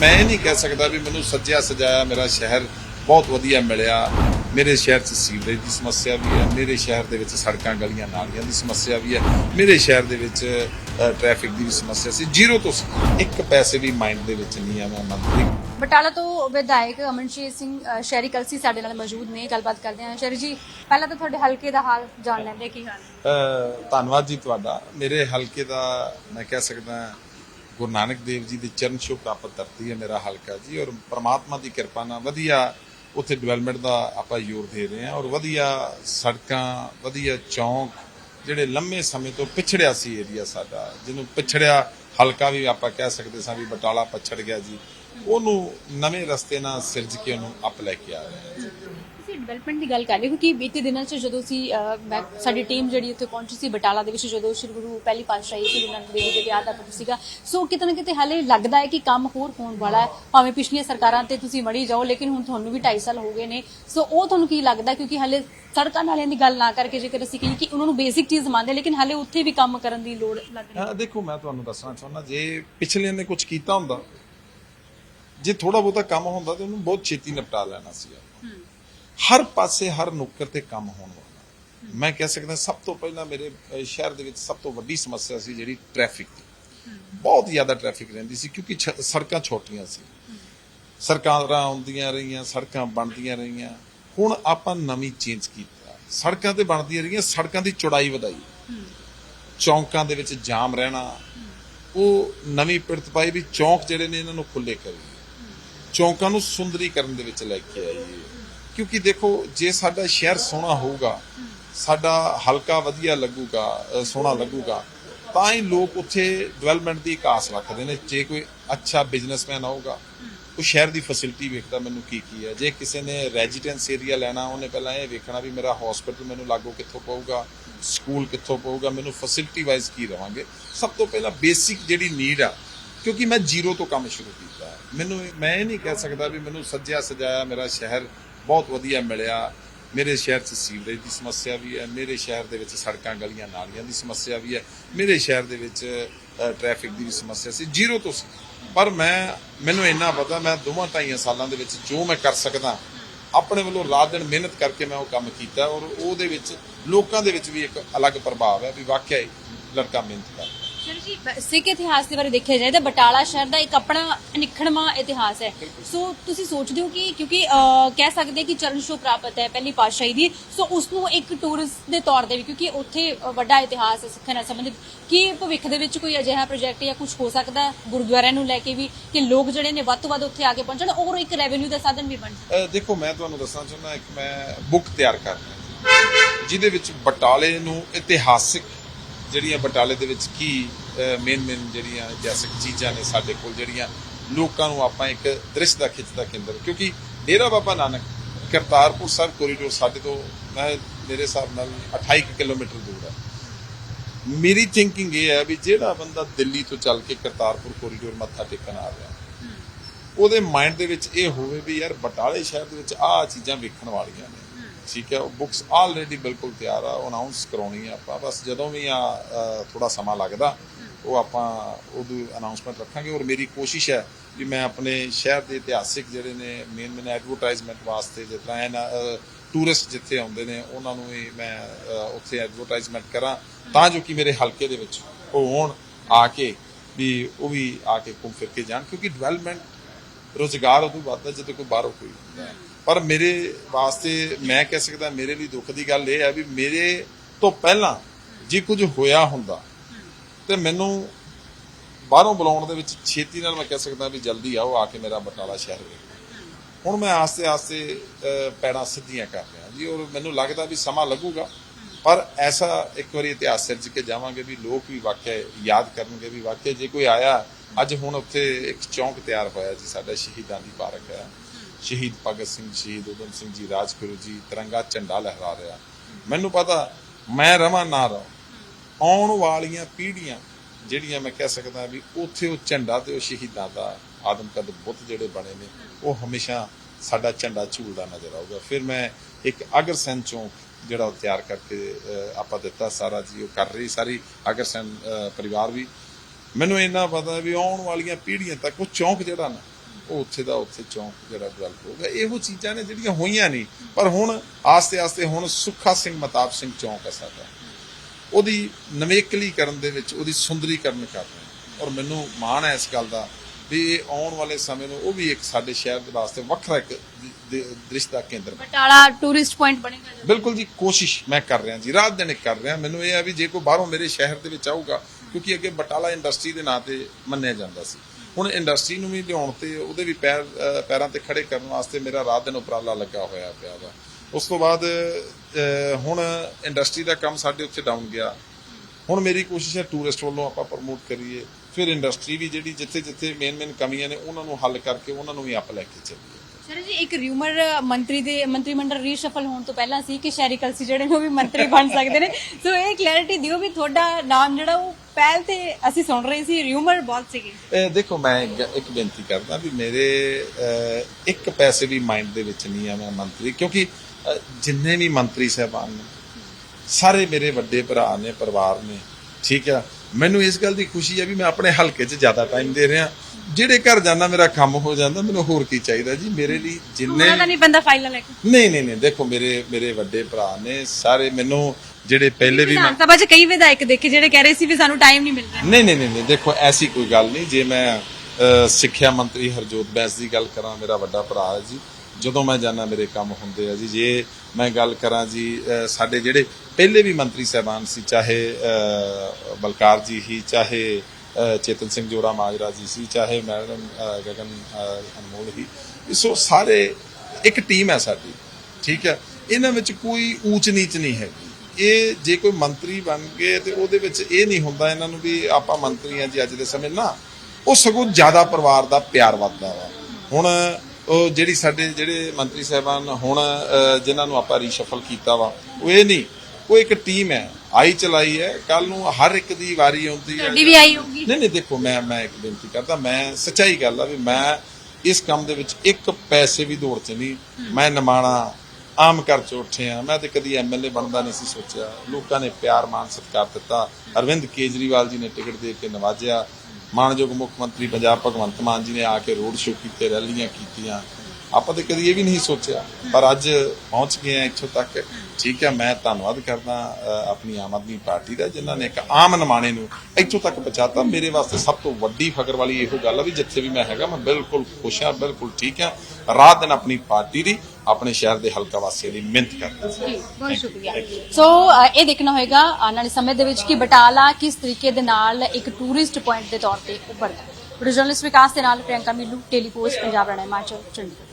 ਮੈਂ ਇਹ ਨਹੀਂ ਕਹਿ ਸਕਦਾ ਵੀ ਮੈਨੂੰ ਸੱਜਿਆ ਸਜਾਇਆ ਮੇਰਾ ਸ਼ਹਿਰ ਬਹੁਤ ਵਧੀਆ ਮਿਲਿਆ। ਮੇਰੇ ਸ਼ਹਿਰ 'ਚ ਸੀਵਰੇਜ ਦੀ ਸਮੱਸਿਆ ਵੀ ਹੈ ਮੇਰੇ ਸ਼ਹਿਰ ਦੇ ਵਿੱਚ ਸੜਕਾਂ ਗਲੀਆਂ ਨਾਲੀਆਂ ਦੀ ਸਮੱਸਿਆ ਵੀ ਹੈ ਮੇਰੇ ਸ਼ਹਿਰ ਦੇ ਵਿੱਚ ਟ੍ਰੈਫਿਕ ਦੀ ਵੀ ਸਮੱਸਿਆ ਸੀ। ਜ਼ੀਰੋ ਤੋਂ ਇੱਕ ਪੈਸੇ ਵੀ ਮਾਈਂਡ ਦੇ ਵਿੱਚ ਨਹੀਂ ਆ ਮੈਂ ਮੰਤਰੀ ਬਟਾਲਾ ਤੋਂ ਵਿਧਾਇਕ ਅਮਨਸ਼ੀਰ ਸਿੰਘ ਸ਼ਹਿਰੀ ਕਲਸੀ ਸਾਡੇ ਨਾਲ ਮੌਜੂਦ ਨੇ ਗੱਲਬਾਤ ਕਰਦੇ ਹਾਂ। ਸ਼ਹਿਰੀ ਜੀ ਪਹਿਲਾਂ ਤਾਂ ਤੁਹਾਡੇ ਹਲਕੇ ਦਾ ਹਾਲ ਜਾਣ ਲੈਂਦੇ ਕੀ ਹਾਲ? ਧੰਨਵਾਦ ਜੀ ਤੁਹਾਡਾ। ਮੇਰੇ ਹਲਕੇ ਦਾ ਮੈਂ ਕਹਿ ਸਕਦਾ ਗੁਰੂ ਨਾਨਕ ਦੇਵ ਜੀ ਦੇ ਚਰਨ ਛੋਹ ਪ੍ਰਾਪਤ ਧਰਤੀ ਹੈ, ਮੇਰਾ ਹਲਕਾ ਜੀ, ਔਰ ਪ੍ਰਮਾਤਮਾ ਦੀ ਕਿਰਪਾ ਨਾਲ ਵਧੀਆ ਉੱਥੇ ਡਿਵੈਲਪਮੈਂਟ ਦਾ ਆਪਾਂ ਜ਼ੋਰ ਦੇ ਰਹੇ ਹਾਂ, ਔਰ ਵਧੀਆ ਸੜਕਾਂ, ਵਧੀਆ ਚੌਂਕ, ਜਿਹੜੇ ਲੰਮੇ ਸਮੇਂ ਤੋਂ ਪਿਛੜਿਆ ਸੀ ਏਰੀਆ ਸਾਡਾ, ਜਿਹਨੂੰ ਪਿਛੜਿਆ ਹਲਕਾ ਵੀ ਆਪਾਂ ਕਹਿ ਸਕਦੇ ਸਾਂ ਵੀ ਬਟਾਲਾ ਪਛੜ ਗਿਆ ਜੀ, ਉਹਨੂੰ ਨਵੇਂ ਰਸਤੇ ਨਾਲ ਸਿਰਜ ਕੇ ਉਹਨੂੰ ਅਪ ਲੈ ਕੇ ਆ ਰਹੇ ਹਾਂ। ਤੁਸੀਂ ਡਿਵੈਲਪਮੈਂਟ ਦੀ ਗੱਲ ਕਰ ਰਹੇ ਹੋ ਕਿ ਬੀਤੇ ਦਿਨਾਂ 'ਚ ਜਦੋਂ ਅਸੀਂ ਮੈਂ ਸਾਡੀ ਟੀਮ ਜਿਹੜੀ ਉੱਥੇ ਪਹੁੰਚੀ ਸੀ ਬਟਾਲਾ ਦੇ ਵਿੱਚ ਜਦੋਂ ਸ਼੍ਰੀ ਗੁਰੂ ਪਹਿਲੀ ਪਾਤਸ਼ਾਹੀ ਸੀ ਗੁਰੂ ਨਾਨਕ ਦੇਵ ਜੀ ਦੇ ਵਿਆਹ ਦਾ ਸੀਗਾ ਸੋ ਕਿਤੇ ਨਾ ਕਿਤੇ ਹਾਲੇ ਲੱਗਦਾ ਹੈ ਕਿ ਕੰਮ ਹੋਰ ਹੋਣ ਵਾਲਾ ਹੈ। ਭਾਵੇਂ ਪਿਛਲੀਆਂ ਸਰਕਾਰਾਂ ਤੇ ਤੁਸੀਂ ਮੜੀ ਜਾਓ ਲੇਕਿਨ ਹੁਣ ਤੁਹਾਨੂੰ ਵੀ 2.5 ਸਾਲ ਹੋ ਗਏ ਨੇ। ਸੋ ਉਹ ਤੁਹਾਨੂੰ ਕੀ ਲੱਗਦਾ ਕਿਉਂਕਿ ਹਾਲੇ ਸੜਕਾਂ ਨਾਲਿਆਂ ਦੀ ਗੱਲ ਨਾ ਕਰਕੇ ਜੇਕਰ ਅਸੀਂ ਕਹੀਏ ਕਿ ਉਹਨਾਂ ਨੂੰ ਬੇਸਿਕ ਚੀਜ਼ ਮੰਨਦੇ ਲੇਕਿਨ ਹਾਲੇ ਉੱਥੇ ਵੀ ਕੰਮ ਕਰਨ ਦੀ ਲੋੜ ਲੱਗ ਰਹੀ ਹਾਂ। ਦੇਖੋ ਮੈਂ ਤੁਹਾਨੂੰ ਦੱਸਣਾ ਚਾਹੁੰਦਾ ਜੇ ਪਿਛਲੇ ਨੇ ਕੁਝ ਕੀਤਾ ਹੁੰਦਾ ਜੇ ਥੋੜਾ ਬਹੁਤਾ ਕੰਮ ਹੁੰਦਾ ਤੇ ਉਹਨੂੰ ਬਹੁਤ ਛੇਤੀ ਨਿਪਟਾ ਲੈਣਾ ਸੀ ਆਪਾਂ। ਹਰ ਪਾਸੇ ਹਰ ਨੁੱਕਰ ਤੇ ਕੰਮ ਹੋਣ ਵਾਲਾ। ਮੈਂ ਕਹਿ ਸਕਦਾ ਸਭ ਤੋਂ ਪਹਿਲਾਂ ਮੇਰੇ ਸ਼ਹਿਰ ਦੇ ਵਿੱਚ ਸਭ ਤੋਂ ਵੱਡੀ ਸਮੱਸਿਆ ਸੀ ਜਿਹੜੀ ਟ੍ਰੈਫਿਕ ਦੀ। ਬਹੁਤ ਜ਼ਿਆਦਾ ਟ੍ਰੈਫਿਕ ਰਹਿੰਦੀ ਸੀ ਕਿਉਂਕਿ ਸੜਕਾਂ ਛੋਟੀਆਂ ਸੀ। ਸਰਕਾਰਾਂ ਆਉਂਦੀਆਂ ਰਹੀਆਂ, ਸੜਕਾਂ ਬਣਦੀਆਂ ਰਹੀਆਂ। ਹੁਣ ਆਪਾਂ ਨਵੀਂ ਚੇਂਜ ਕੀਤਾ। ਸੜਕਾਂ ਤੇ ਬਣਦੀਆਂ ਰਹੀਆਂ, ਸੜਕਾਂ ਦੀ ਚੌੜਾਈ ਵਧਾਈ। ਚੌਂਕਾਂ ਦੇ ਵਿੱਚ ਜਾਮ ਰਹਿਣਾ। ਉਹ ਨਵੀਂ ਪਿੜਤ ਪਾਈ ਵੀ ਚੌਂਕ ਜਿਹੜੇ ਨੇ ਇਹਨਾਂ ਨੂੰ ਖੁੱਲੇ ਕਰੀਏ। ਚੌਂਕਾਂ ਨੂੰ ਸੁੰਦਰੀਕਰਨ ਦੇ ਵਿੱਚ ਲੈ ਕੇ ਆਈਏ। ਕਿਉਂਕਿ ਦੇਖੋ, ਜੇ ਸਾਡਾ ਸ਼ਹਿਰ ਸੋਹਣਾ ਹੋਊਗਾ, ਸਾਡਾ ਹਲਕਾ ਵਧੀਆ ਲੱਗੂਗਾ ਸੋਹਣਾ ਲੱਗੂਗਾ, ਤਾਂ ਹੀ ਲੋਕ ਉੱਥੇ ਡਿਵੈਲਪਮੈਂਟ ਦੀ ਇੱਕ ਆਸ ਰੱਖਦੇ ਨੇ। ਜੇ ਕੋਈ ਅੱਛਾ ਬਿਜ਼ਨਸਮੈਨ ਆਊਗਾ, ਉਹ ਸ਼ਹਿਰ ਦੀ ਫੈਸਿਲਿਟੀ ਵੇਖਦਾ ਮੈਨੂੰ ਕੀ ਕੀ ਹੈ। ਜੇ ਕਿਸੇ ਨੇ ਰੈਜ਼ੀਡੈਂਸ ਏਰੀਆ ਲੈਣਾ, ਉਹਨੇ ਪਹਿਲਾਂ ਇਹ ਵੇਖਣਾ ਵੀ ਮੇਰਾ ਹਸਪੀਟਲ ਮੈਨੂੰ ਲਾਗੋ ਕਿੱਥੋਂ ਪਊਗਾ ਸਕੂਲ ਕਿੱਥੋਂ ਪਊਗਾ, ਮੈਨੂੰ ਫੈਸਿਲਿਟੀ ਵਾਈਜ਼ ਕੀ ਰਵਾਂਗੇ ਸਭ ਤੋਂ ਪਹਿਲਾਂ ਬੇਸਿਕ ਜਿਹੜੀ ਨੀਡ ਆ, ਕਿਉਂਕਿ ਮੈਂ ਜ਼ੀਰੋ ਤੋਂ ਕੰਮ ਸ਼ੁਰੂ ਕੀਤਾ ਮੈਨੂੰ ਮੈਂ ਇਹ ਨਹੀਂ ਕਹਿ ਸਕਦਾ ਵੀ ਮੈਨੂੰ ਸੱਜਿਆ ਸਜਾਇਆ ਮੇਰਾ ਸ਼ਹਿਰ ਬਹੁਤ ਵਧੀਆ ਮਿਲਿਆ। ਮੇਰੇ ਸ਼ਹਿਰ 'ਚ ਸੀਵਰੇਜ ਦੀ ਸਮੱਸਿਆ ਵੀ ਹੈ। ਮੇਰੇ ਸ਼ਹਿਰ ਦੇ ਵਿੱਚ ਸੜਕਾਂ ਗਲੀਆਂ ਨਾਲੀਆਂ ਦੀ ਸਮੱਸਿਆ ਵੀ ਹੈ। ਮੇਰੇ ਸ਼ਹਿਰ ਦੇ ਵਿੱਚ ਅ, ਟ੍ਰੈਫਿਕ ਦੀ ਵੀ ਸਮੱਸਿਆ ਸੀ। ਜ਼ੀਰੋ ਤੋਂ ਸੀ। ਪਰ ਮੈਂ ਮੈਨੂੰ ਇੰਨਾ ਪਤਾ ਮੈਂ ਦੋਵਾਂ ਢਾਈਆਂ ਸਾਲਾਂ ਦੇ ਵਿੱਚ ਜੋ ਮੈਂ ਕਰ ਸਕਦਾ ਆਪਣੇ ਵੱਲੋਂ ਰਾਤ ਦਿਨ ਮਿਹਨਤ ਕਰਕੇ ਮੈਂ ਉਹ ਕੰਮ ਕੀਤਾ ਔਰ ਉਹਦੇ ਵਿੱਚ ਲੋਕਾਂ ਦੇ ਵਿੱਚ ਵੀ ਇੱਕ ਅਲੱਗ ਪ੍ਰਭਾਵ ਹੈ ਵੀ ਵਾਕਿਆ ਹੀ ਲੜਕਾ ਮਿਹਨਤ ਕਰਦਾ। ਸਰ ਜੀ ਬ- ਸਿੱਖ ਇਤਿਹਾਸ ਦੇ ਬਾਰੇ ਦੇਖਿਆ ਜਾਏ ਤਾਂ ਬਟਾਲਾ ਸ਼ਹਿਰ ਦਾ ਇੱਕ ਆਪਣਾ ਅਨਿਖੜਵਾਂ ਇਤਿਹਾਸ ਹੈ। ਸੋ ਤੁਸੀਂ ਸੋਚਦੇ ਹੋ ਕਿ ਕਿਉਂਕਿ ਅਹ, ਕਹਿ ਸਕਦੇ ਕਿ ਚਰਨ ਛੋਹ ਪ੍ਰਾਪਤ ਹੈ ਪਹਿਲੀ ਪਾਤਸ਼ਾਹੀ ਦੀ। ਸੋ ਉਸ ਨੂੰ ਇੱਕ ਟੂਰਿਸਟ ਦੇ ਤੌਰ ਤੇ ਵੀ ਕਿਉਂਕਿ ਉੱਥੇ ਅ, ਵੱਡਾ ਇਤਿਹਾਸ ਹੈ ਸਿੱਖਾਂ ਨਾਲ ਸੰਬੰਧਿਤ। ਕੀ ਭਵਿੱਖ ਦੇ ਵਿੱਚ ਕੋਈ ਅਜਿਹਾ ਪ੍ਰੋਜੈਕਟ ਜਾਂ ਕੁਝ ਹੋ ਸਕਦਾ ਹੈ ਗੁਰਦੁਆਰਿਆਂ ਨੂੰ ਲੈ ਕੇ ਵੀ ਕਿ ਲੋਕ ਜਿਹੜੇ ਨੇ ਵੱਧ ਤੋਂ ਵੱਧ ਉੱਥੇ ਆ ਕੇ ਪਹੁੰਚਣ ਔਰ ਇੱਕ ਰੈਵਨਿਊ ਦਾ ਸਾਧਨ ਵੀ ਬਣ ਅਹ ਦੇਖੋ ਮੈਂ ਤੁਹਾਨੂੰ ਦੱਸਣਾ ਚਾਹੁੰਦਾ ਇੱਕ ਮੈਂ ਬੁੱਕ ਤਿਆਰ ਕਰ ਰਿਹਾ। ਜਿਹਦੇ ਵਿੱਚ ਬਟਾਲੇ ਨੂੰ ਇਤਿਹਾਸਿਕ ਜਿਹੜੀਆਂ ਬਟਾਲੇ ਦੇ ਵਿੱਚ ਕੀ ਮੇਨ ਮੇਨ ਜਿਹੜੀਆਂ ਇਤਿਹਾਸਿਕ ਚੀਜ਼ਾਂ ਨੇ ਸਾਡੇ ਕੋਲ ਜਿਹੜੀਆਂ ਲੋਕਾਂ ਨੂੰ ਆਪਾਂ ਇੱਕ ਦ੍ਰਿਸ਼ ਦਾ ਖਿੱਚਦਾ ਕੇਂਦਰ ਕਿਉਂਕਿ ਡੇਰਾ ਬਾਬਾ ਨਾਨਕ ਕਰਤਾਰਪੁਰ ਸਾਹਿਬ ਕੋਰੀਡੋਰ ਸਾਡੇ ਤੋਂ ਮੈਂ ਮੇਰੇ ਹਿਸਾਬ ਨਾਲ 28 ਕੁ ਕਿਲੋਮੀਟਰ ਦੂਰ ਹੈ। ਮੇਰੀ ਥਿੰਕਿੰਗ ਇਹ ਹੈ ਵੀ ਜਿਹੜਾ ਬੰਦਾ ਦਿੱਲੀ ਤੋਂ ਚੱਲ ਕੇ ਕਰਤਾਰਪੁਰ ਕੋਰੀਡੋਰ ਮੱਥਾ ਟੇਕਣ ਆ ਰਿਹਾ ਉਹਦੇ ਮਾਈਂਡ ਦੇ ਵਿੱਚ ਇਹ ਹੋਵੇ ਵੀ ਯਾਰ ਬਟਾਲੇ ਸ਼ਹਿਰ ਦੇ ਵਿੱਚ ਆਹ ਚੀਜ਼ਾਂ ਵੇਖਣ ਵਾਲੀਆਂ ਨੇ। ਠੀਕ ਹੈ, ਉਹ ਬੁੱਕਸ ਆਲਰੇਡੀ ਬਿਲਕੁਲ ਤਿਆਰ ਆ ਉਹ ਅਨਾਉਂਸ ਕਰਾਉਣੀ ਆ ਆਪਾਂ। ਬਸ ਜਦੋਂ ਵੀ ਆ ਥੋੜਾ ਸਮਾਂ ਲੱਗਦਾ, ਉਹ ਆਪਾਂ ਉਹਦੀ ਅਨਾਉਂਸਮੈਂਟ ਰੱਖਾਂਗੇ। ਔਰ ਮੇਰੀ ਕੋਸ਼ਿਸ਼ ਹੈ ਵੀ ਮੈਂ ਆਪਣੇ ਸ਼ਹਿਰ ਦੇ ਇਤਿਹਾਸਿਕ ਜਿਹੜੇ ਨੇ ਮੇਨ ਮੇਨ ਐਡਵਰਟਾਈਜ਼ਮੈਂਟ ਵਾਸਤੇ ਜਿਸ ਤਰ੍ਹਾਂ ਇਹਨਾਂ ਟੂਰਿਸਟ ਜਿੱਥੇ ਆਉਂਦੇ ਨੇ, ਉਹਨਾਂ ਨੂੰ ਵੀ ਮੈਂ ਉੱਥੇ ਐਡਵਰਟਾਈਜ਼ਮੈਂਟ ਕਰਾਂ ਤਾਂ ਜੋ ਕਿ ਮੇਰੇ ਹਲਕੇ ਦੇ ਵਿੱਚ ਉਹ ਹੋਣ, ਆ ਕੇ ਵੀ ਉਹ ਵੀ ਆ ਕੇ ਘੁੰਮ ਫਿਰ ਕੇ ਜਾਣ। ਕਿਉਂਕਿ ਡਿਵੈਲਪਮੈਂਟ ਰੋਜ਼ਗਾਰ ਉਦੋਂ ਵੱਧਦਾ ਜਦੋਂ ਕੋਈ ਬਾਹਰੋਂ ਕੋਈ ਪਰ ਮੇਰੇ ਵਾਸਤੇ ਮੈਂ ਕਹਿ ਸਕਦਾ ਮੇਰੇ ਲਈ ਦੁੱਖ ਦੀ ਗੱਲ ਇਹ ਹੈ ਵੀ ਮੇਰੇ ਤੋਂ ਪਹਿਲਾਂ ਜੇ ਕੁਝ ਹੋਇਆ ਹੁੰਦਾ, ਤੇ ਮੈਨੂੰ ਬਾਹਰੋਂ ਬੁਲਾਉਣ ਦੇ ਵਿੱਚ ਛੇਤੀ ਨਾਲ ਮੈਂ ਕਹਿ ਸਕਦਾ ਵੀ ਜਲਦੀ ਆਓ, ਆ ਕੇ ਮੇਰਾ ਬਟਾਲਾ ਸ਼ਹਿਰ ਵੇਖੋ। ਹੁਣ ਮੈਂ ਆਸਤੇ ਆਸਤੇ ਪੈੜਾਂ ਸਿੱਧੀਆਂ ਕਰ ਰਿਹਾ ਜੀ, ਔਰ ਮੈਨੂੰ ਲੱਗਦਾ ਵੀ ਸਮਾਂ ਲੱਗੂਗਾ, ਪਰ ਐਸਾ ਇੱਕ ਵਾਰੀ ਇਤਿਹਾਸ ਸਿਰਜ ਕੇ ਜਾਵਾਂਗੇ ਵੀ ਲੋਕ ਵੀ ਵਾਕਿਆ ਯਾਦ ਕਰਨਗੇ, ਵੀ ਵਾਕਿਆ ਜੇ ਕੋਈ ਆਇਆ ਅੱਜ ਹੁਣ ਉੱਥੇ ਇੱਕ ਚੌਂਕ ਤਿਆਰ ਹੋਇਆ ਜੀ ਸਾਡਾ ਸ਼ਹੀਦਾਂ ਦੀ ਪਾਰਕ ਹੈ। ਸ਼ਹੀਦ ਭਗਤ ਸਿੰਘ ਸ਼ਹੀਦ ਉਦਮ ਸਿੰਘ ਜੀ ਰਾਜਗੁਰੂ ਜੀ ਤਿਰੰਗਾ ਝੰਡਾ ਲਹਿਰਾ ਰਿਹਾ। ਮੈਨੂੰ ਪਤਾ ਮੈਂ ਰਵਾਂ ਨਾ ਰਵਾਂ ਆਉਣ ਵਾਲੀਆਂ ਪੀੜ੍ਹੀਆਂ ਜਿਹੜੀਆਂ ਮੈਂ ਕਹਿ ਸਕਦਾ ਵੀ ਉੱਥੇ ਉਹ ਝੰਡਾ ਤੇ ਉਹ ਸ਼ਹੀਦਾਂ ਦਾ ਆਦਮਕਦ ਬੁੱਤ ਜਿਹੜੇ ਬਣੇ ਨੇ ਉਹ ਹਮੇਸ਼ਾ ਸਾਡਾ ਝੰਡਾ ਝੂਲਦਾ ਨਜ਼ਰ ਆਊਗਾ। ਫਿਰ ਮੈਂ ਇੱਕ ਅਗਰਸੈਨ ਚੌਂਕ ਜਿਹੜਾ ਉਹ ਤਿਆਰ ਕਰਕੇ ਆਪਾਂ ਦਿੱਤਾ ਸਾਰਾ ਜੀ ਉਹ ਕਰ ਰਹੀ ਸਾਰੀ ਅਗਰਸੈਨ ਅਹ, ਪਰਿਵਾਰ ਵੀ। ਮੈਨੂੰ ਇੰਨਾ ਪਤਾ ਵੀ ਆਉਣ ਵਾਲੀਆਂ ਪੀੜ੍ਹੀਆਂ ਤੱਕ ਉਹ ਚੌਂਕ ਜਿਹੜਾ ਨਾ ਉਹ ਉੱਥੇ ਦਾ ਉੱਥੇ ਚੌਂਕ ਜਿਹੜਾ ਡਿਵੈਲਪ ਹੋ ਗਿਆ ਇਹੋ ਚੀਜ਼ਾਂ ਨੇ ਜਿਹੜੀਆਂ ਹੋਈਆਂ ਨਹੀਂ ਪਰ ਹੁਣ ਆਸਤੇ ਆਸਤੇ ਹੁਣ ਸੁੱਖਾ ਸਿੰਘ ਮਤਾਬ ਸਿੰਘ ਚੌਂਕ ਹੈ ਸਾਡਾ ਉਹਦੀ ਨਵੇਕਲੀਕਰਨ ਦੇ ਵਿੱਚ ਉਹਦੀ ਸੁੰਦਰੀਕਰਨ ਕਰ ਰਹੇ। ਔਰ ਮੈਨੂੰ ਮਾਣ ਹੈ ਇਸ ਗੱਲ ਦਾ ਵੀ ਇਹ ਆਉਣ ਵਾਲੇ ਸਮੇਂ ਨੂੰ ਉਹ ਵੀ ਇੱਕ ਸਾਡੇ ਸ਼ਹਿਰ ਦੇ ਵਾਸਤੇ ਵੱਖਰਾ ਇੱਕ ਦ੍ਰਿਸ਼ ਦਾ ਕੇਂਦਰ। ਬਟਾਲਾ ਟੂਰਿਸਟ ਪੁਆਇੰਟ ਬਣੇਗਾ। ਬਿਲਕੁਲ ਜੀ ਕੋਸ਼ਿਸ਼ ਮੈਂ ਕਰ ਰਿਹਾ ਜੀ ਰਾਤ ਦਿਨ ਕਰ ਰਿਹਾ ਮੈਨੂੰ ਇਹ ਹੈ ਵੀ ਜੇ ਕੋਈ ਬਾਹਰੋਂ ਮੇਰੇ ਸ਼ਹਿਰ ਦੇ ਵਿੱਚ ਆਊਗਾ ਕਿਉਂਕਿ ਅੱਗੇ ਬਟਾਲਾ ਇੰਡਸਟਰੀ ਦੇ ਨਾਂ ਤੇ ਮੰਨਿਆ ਜਾਂਦਾ ਸੀ। ਹੁਣ ਇੰਡਸਟਰੀ ਨੂੰ ਵੀ ਲਿਆਉਣ ਤੇ ਉਹਦੇ ਵੀ ਪੈਰ ਪੈਰਾਂ ਤੇ ਖੜੇ ਕਰਨ ਵਾਸਤੇ ਮੇਰਾ ਰਾਤ ਦਿਨ ਉਪਰਾਲਾ ਲੱਗਾ ਹੋਇਆ ਪਿਆ ਵਾ। ਉਸ ਤੋਂ ਬਾਅਦ ਹੁਣ ਇੰਡਸਟਰੀ ਦਾ ਕੰਮ ਸਾਡੇ ਉੱਥੇ ਡਾਊਨ ਗਿਆ। ਹੁਣ ਮੇਰੀ ਕੋਸ਼ਿਸ਼ ਹੈ ਟੂਰਿਸਟ ਵੱਲੋਂ ਆਪਾਂ ਪ੍ਰਮੋਟ ਕਰੀਏ। ਫਿਰ ਇੰਡਸਟਰੀ ਵੀ ਜਿਹੜੀ ਜਿੱਥੇ ਜਿੱਥੇ ਮੇਨ ਮੇਨ ਕਮੀਆਂ ਨੇ, ਉਹਨਾਂ ਨੂੰ ਹੱਲ ਕਰਕੇ ਉਹਨਾਂ ਨੂੰ ਵੀ ਆਪ ਲੈ ਕੇ ਚੱਲੀਏ। ਸਰ ਜੀ, ਇੱਕ ਰਿਊਮਰ ਮੰਤਰੀ ਦੇ, ਮੰਤਰੀ ਮੰਡਲ ਰੀਸ਼ਫਲ ਹੋਣ ਤੋਂ ਪਹਿਲਾਂ ਸੀ ਕਿ ਸ਼ਹਿਰੀ ਕਲਸੀ ਜਿਹੜੇ ਨੇ ਉਹ ਵੀ ਮੰਤਰੀ ਬਣ ਸਕਦੇ ਨੇ। ਸੋ ਇਹ ਕਲੈਰਿਟੀ ਦਿਓ ਵੀ ਤੁਹਾਡਾ ਨਾਮ ਜਿਹੜਾ ਉਹ ਪਹਿਲ ਤੇ ਅਸੀਂ ਸੁਣ ਰਹੇ ਸੀ ਰਿਊਮਰ ਬਹੁਤ ਸੀਗੇ। ਦੇਖੋ, ਮੈਂ ਇੱਕ ਬੇਨਤੀ ਕਰਦਾ ਵੀ ਮੇਰੇ ਇੱਕ ਪੈਸੇ ਵੀ ਮਾਈਂਡ ਦੇ ਵਿੱਚ ਨਹੀਂ ਆ ਮੈਂ ਮੰਤਰੀ, ਕਿਉਂਕਿ ਜਿੰਨੇ ਵੀ ਮੰਤਰੀ ਸਾਹਿਬਾਨ ਨੇ, ਸਾਰੇ ਮੇਰੇ ਵੱਡੇ ਭਰਾ ਨੇ, ਪਰਿਵਾਰ ਨੇ, ਠੀਕ ਆ? ਮੈਨੂੰ ਇਸ ਗੱਲ ਦੀ ਖੁਸ਼ੀ ਹੈ ਵੀ ਮੈਂ ਆਪਣੇ ਹਲਕੇ 'ਚ ਜ਼ਿਆਦਾ ਟਾਈਮ ਦੇ ਰਿਹਾ। ਜਿਹੜੇ ਘਰ ਜਾਂਦਾ ਮੇਰਾ ਕੰਮ ਹੋ ਜਾਂਦਾ ਮੈਨੂੰ ਹੋਰ ਕੀ ਚਾਹੀਦਾ ਜੀ? ਮੇਰੇ ਲਈ ਜਿੰਨੇ ਉਹਨਾਂ ਦਾ ਨਹੀਂ ਬੰਦਾ ਫਾਈਲਾਂ ਲੈ ਕੇ ਨਹੀਂ ਨਹੀਂ ਨਹੀਂ ਦੇਖੋ ਮੇਰੇ ਮੇਰੇ ਵੱਡੇ ਭਰਾ ਨੇ ਸਾਰੇ ਮੈਨੂੰ ਜਿਹੜੇ ਪਹਿਲੇ ਵੀ ਮੈਂ ਵਿਧਾਨ ਸਭਾ 'ਚ ਕਈ ਵਿਧਾਇਕ ਦੇਖੇ ਜਿਹੜੇ ਕਹਿ ਰਹੇ ਸੀ ਵੀ ਸਾਨੂੰ ਟਾਈਮ ਨਹੀਂ ਮਿਲ ਰਿਹਾ। ਨਹੀਂ ਨਹੀਂ ਨਹੀਂ ਦੇਖੋ ਐਸੀ ਕੋਈ ਗੱਲ ਨਹੀਂ। ਜੇ ਮੈਂ ਸਿੱਖਿਆ ਮੰਤਰੀ ਹਰਜੋਤ ਬੈਂਸ ਦੀ ਗੱਲ ਕਰਾਂ ਮੇਰਾ ਵੱਡਾ ਭਰਾ ਹੈ ਜੀ ਜਦੋਂ ਮੈਂ ਜਾਣਾ ਮੇਰੇ ਕੰਮ ਹੁੰਦੇ ਆ ਜੀ। ਜੇ ਮੈਂ ਗੱਲ ਕਰਾਂ ਜੀ ਸਾਡੇ ਜਿਹੜੇ ਪਹਿਲੇ ਵੀ ਮੰਤਰੀ ਸਹਿਬਾਨ ਸੀ, ਚਾਹੇ ਬਲਕਾਰ ਜੀ ਹੀ, ਚਾਹੇ ਚੇਤਨ ਸਿੰਘ ਜੋੜਾ ਮਾਜਰਾ ਜੀ ਸੀ, ਚਾਹੇ ਮੈਡਮ ਗਗਨ ਅਨਮੋਲ ਹੀ ਸੋ ਸਾਰੇ ਇੱਕ ਟੀਮ ਹੈ ਸਾਡੀ, ਠੀਕ ਹੈ? ਇਹਨਾਂ ਵਿੱਚ ਕੋਈ ਊਚ ਨੀਚ ਨਹੀਂ ਹੈਗੀ ਇਹ ਜੇ ਕੋਈ ਮੰਤਰੀ ਬਣ ਗਏ ਤੇ ਉਹਦੇ ਵਿੱਚ ਇਹ ਨਹੀਂ ਹੁੰਦਾ ਇਹਨਾਂ ਨੂੰ ਵੀ ਆਪਾਂ ਮੰਤਰੀ ਆ ਜੀ ਅੱਜ ਦੇ ਸਮੇਂ। ਨਾ, ਉਹ ਸਗੋਂ ਜ਼ਿਆਦਾ ਪਰਿਵਾਰ ਦਾ ਪਿਆਰ ਵੱਧਦਾ ਵਾ। ਹੁਣ ਉਹ ਜਿਹੜੀ ਸਾਡੇ ਜਿਹੜੇ ਮੰਤਰੀ ਸਾਹਿਬਾਨ ਹੁਣ ਜਿਨ੍ਹਾਂ ਨੂੰ ਆਪਾਂ ਰੀਸ਼ਫਲ ਕੀਤਾ ਵਾ ਉਹ ਇਹ ਨਹੀਂ ਉਹ ਇੱਕ ਟੀਮ ਹੈ ਆਈ ਚਲਾਈ ਹੈ ਕੱਲ ਨੂੰ ਹਰ ਇੱਕ ਦੀ ਵਾਰੀ ਆਉਂਦੀ ਹੈ। ਤੁਹਾਡੀ ਵੀ ਆਈ ਹੋਊਗੀ। ਨਹੀਂ ਨਹੀਂ ਦੇਖੋ ਮੈਂ ਮੈਂ ਇੱਕ ਬੇਨਤੀ ਕਰਦਾ ਮੈਂ ਸੱਚਾਈ ਗੱਲ ਆ ਵੀ ਮੈਂ ਇਸ ਕੰਮ ਦੇ ਵਿੱਚ ਇੱਕ ਪੈਸੇ ਵੀ ਦੌੜ ਚ ਨਹੀਂ। ਮੈਂ ਨਿਮਾਣਾ ਆਮ ਘਰ ਚ ਉੱਠਿਆ ਮੈਂ ਤੇ ਕਦੀ ਐਮਐਲਏ ਬਣਦਾ ਨਹੀਂ ਸੀ ਸੋਚਿਆ। ਲੋਕਾਂ ਨੇ ਪਿਆਰ ਮਾਨ ਸਤਿਕਾਰ ਦਿੱਤਾ। ਅਰਵਿੰਦ ਕੇਜਰੀਵਾਲ ਜੀ ਨੇ ਟਿਕਟ ਦੇ ਕੇ ਨਵਾਜਿਆ। ਮਾਨਯੋਗ ਮੁੱਖ ਮੰਤਰੀ ਪੰਜਾਬ ਭਗਵੰਤ ਮਾਨ ਜੀ ਨੇ ਆ ਕੇ ਰੋਡ ਸ਼ੋਅ ਕੀਤੇ, ਰੈਲੀਆਂ ਕੀਤੀਆਂ। ਆਪਾਂ ਤੇ ਕਦੀ ਇਹ ਵੀ ਨਹੀਂ ਸੋਚਿਆ। ਪਰ ਅੱਜ ਪਹੁੰਚ ਗਏ ਆ ਇੱਥੋਂ ਤੱਕ। ਠੀਕ ਹੈ ਮੈਂ ਧੰਨਵਾਦ ਕਰਦਾ ਆਪਣੀ ਆਮ ਆਦਮੀ ਪਾਰਟੀ ਦਾ ਜਿਨ੍ਹਾਂ ਨੇ ਇੱਕ ਆਮ ਨਿਮਾਣੇ ਨੂੰ ਇੱਥੋਂ ਤੱਕ ਪਹੁੰਚਾਤਾ। ਮੇਰੇ ਵਾਸਤੇ ਸਭ ਤੋਂ ਵੱਡੀ ਫਖਰ ਵਾਲੀ ਇਹੋ ਗੱਲ ਆ ਵੀ ਜਿੱਥੇ ਵੀ ਮੈਂ ਹੈਗਾ ਮੈਂ ਬਿਲਕੁਲ ਖੁਸ਼ ਹਾਂ ਬਿਲਕੁਲ ਠੀਕ ਹਾਂ। ਰਾਤ ਦਿਨ ਆਪਣੀ ਪਾਰਟੀ ਦੀ ਆਪਣੇ ਸ਼ਹਿਰ ਦੇ ਹਲਕਾ ਵਾਸੀਆਂ ਦੀ ਮਿਹਨਤ ਕਰਦਾ। ਜੀ ਬਹੁਤ ਸ਼ੁਕਰੀਆ। ਸੋ ਇਹ ਦੇਖਣਾ ਹੋਏਗਾ ਆਉਣ ਵਾਲੇ ਸਮੇਂ ਦੇ ਵਿੱਚ ਕਿ ਬਟਾਲਾ ਕਿਸ ਤਰੀਕੇ ਦੇ ਨਾਲ ਇੱਕ ਟੂਰਿਸਟ ਪੁਆਇੰਟ ਦੇ ਤੌਰ ਤੇ ਉੱਭਰਦਾ ਜਰਨਲਿਸਟ ਵਿਕਾਸ ਦੇ ਨਾਲ ਪ੍ਰਿਯੰਕਾ ਮਿੱਲੂ ਟੈਲੀਪੋਸਟ ਪੰਜਾਬ ਰਣਾ ਹਿਮਾਚਲ ਚੰਡੀਗੜ੍ਹ।